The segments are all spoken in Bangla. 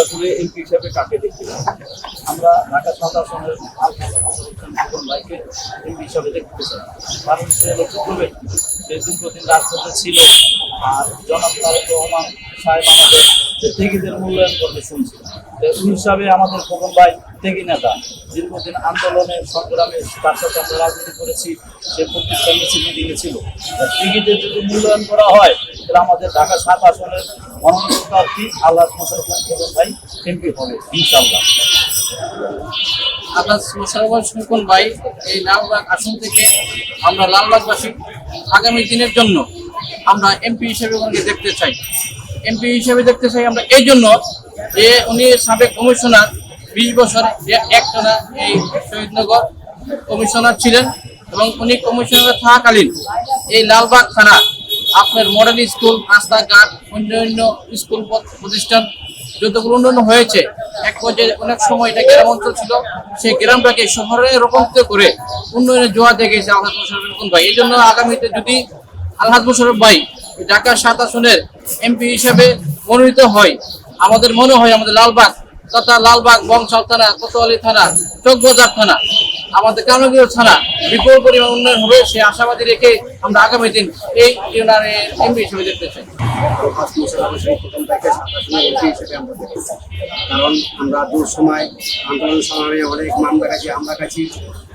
আসলে এমপি হিসাবে কাকে দেখতে? আমরা ঢাকা সঙ্গে জীবন ভাইকে এমপি হিসাবে দেখতে চাই কারণ সে লক্ষ্য ব্যক্তি সে দীর্ঘদিন রাজপথে ছিল আর জনাব তারেক রহমান সাহেব আমাদের যে ত্যাগীদের মূল্যায়ন করতে শুনছি তো হিসাবে আমাদের খোকন ভাই, ত্যাগী নেতা। দীর্ঘদিন আন্দোলনের সংগ্রামে তার সাথে আমরা রাজনীতি করেছি, সে প্রতিষ্ঠান মিছিল মিটিংয়ে ত্যাগীদের যদি মূল্যায়ন করা হয়, তাহলে আমাদের ঢাকা সাত আসনের মনোনীত প্রার্থী আল্লাহ মোশারফ খোকন ভাই এমপি হবে ইনশাল্লাহ আল্লাহ মোশারফ সুকন ভাই, এই লালবাগ আসন থেকে আমরা লালবাগবাসী আগামী দিনের জন্য আমরা এমপি হিসেবে ওনাকে দেখতে চাই। এমপি হিসেবে দেখতে চাই আমরা, এই জন্য যে উনি সাবেক কমিশনার, বিশ বছর একটানা এই শহীদনগর কমিশনার ছিলেন এবং উনি কমিশনার থাকাকালীন এই লালবাগ থানা আপনার মডেল স্কুল, রাস্তাঘাট, অন্যান্য স্কুল প্রতিষ্ঠান যতগুলো উন্নয়ন হয়েছে, এক পর্যায়ে অনেক সময় এটা গ্রাম অঞ্চল ছিল, সেই গ্রামটাকে শহরে রূপান্তরিত করে উন্নয়নের জোয়া দেখেছে আলহাজ মোশারফ ভাই। এই জন্য আগামীতে যদি আলহাজ মোশারফ ভাই ঢাকা সাত আসনের এমপি হিসেবে মনোনীত হয় আমাদের মনে হয় আমাদের লালবাগ তথা লালবাগ বংশাল থানা কোতোয়ালি থানা চকবাজার থানা। আমাদের কানগীয় ছাড়া বিপুল পরিমাণ উন্নয়ন হবে সে আশাবাদী রেখে আমরা আগামী দিন এই ইউনিয়নের এমপি হিসেবে দেখতে চাই। কারণ আমরা দূর সময় আন্দোলন সংগ্রামে অনেক মামলা কাছে আমরা কাছে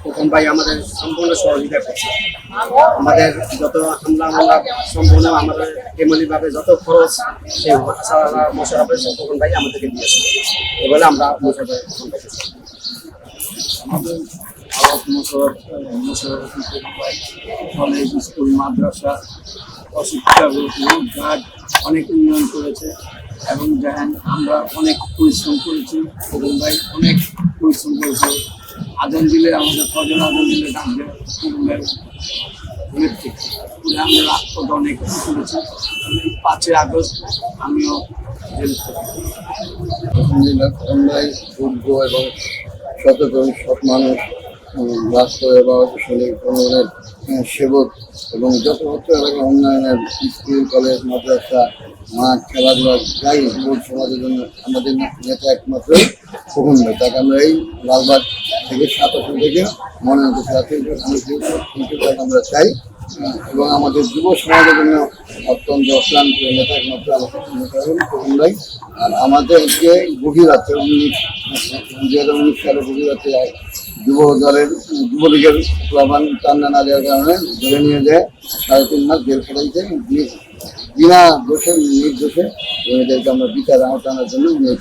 প্রথম ভাই আমাদের সম্পূর্ণ সহযোগিতা করছে। আমাদের যত হামলা মামলা সম্পূর্ণ আমাদের ফ্যামিলিভাবে যত খরচ, সেই মোশারফের প্রথম ভাই আমাদেরকে দিয়েছে। এ বলে আমরা মোশারফের মোশারফ মোশারফ কলেজ স্কুল মাদ্রাসা অশিক্ষা ঘাট অনেক উন্নয়ন করেছে এবং দেখেন আমরা অনেক পরিশ্রম করেছি এবং ভাই অনেক পরিশ্রম করেছে। আদান দিলে আমাদের ফজল আদান দিলে ডাক দেয় এবং ভাই। নেতৃত্ব করে আমরা অনেক করেছি। পাঁচই আগস্ট আমিও থেকে। আমরা যোগ্য এবং সচেতন সৎ মানুষ। উম, বা সেবক এবং যথাযথ এলাকা উন্নয়নের স্কুল কলেজ মাদ্রাসা মাঠ খেলাধুলা যাই যুবক সমাজের জন্য আমাদের নেতা একমাত্র প্রবন্ধ তাকে আমরা এই লালবাগ থেকে সাত আসন থেকে মনোনীত আমরা চাই এবং আমাদের যুব সমাজের জন্য অত্যন্ত অক্লান্ত নেতা একমাত্র ভাই। আর আমাদের যে গভীর উনিশ দুই হাজার উনিশ সালে গভীর আছে যুব দলের যুবলীগের প্রমাণ টান্না না দেওয়ার কারণে ধরে নিয়ে যায় সাড়ে তিন মাস জেল খেলাইতে বিনা দোষে, নির্দোষে এদেরকে আমরা বিচার আওতানোর জন্য নিয়ে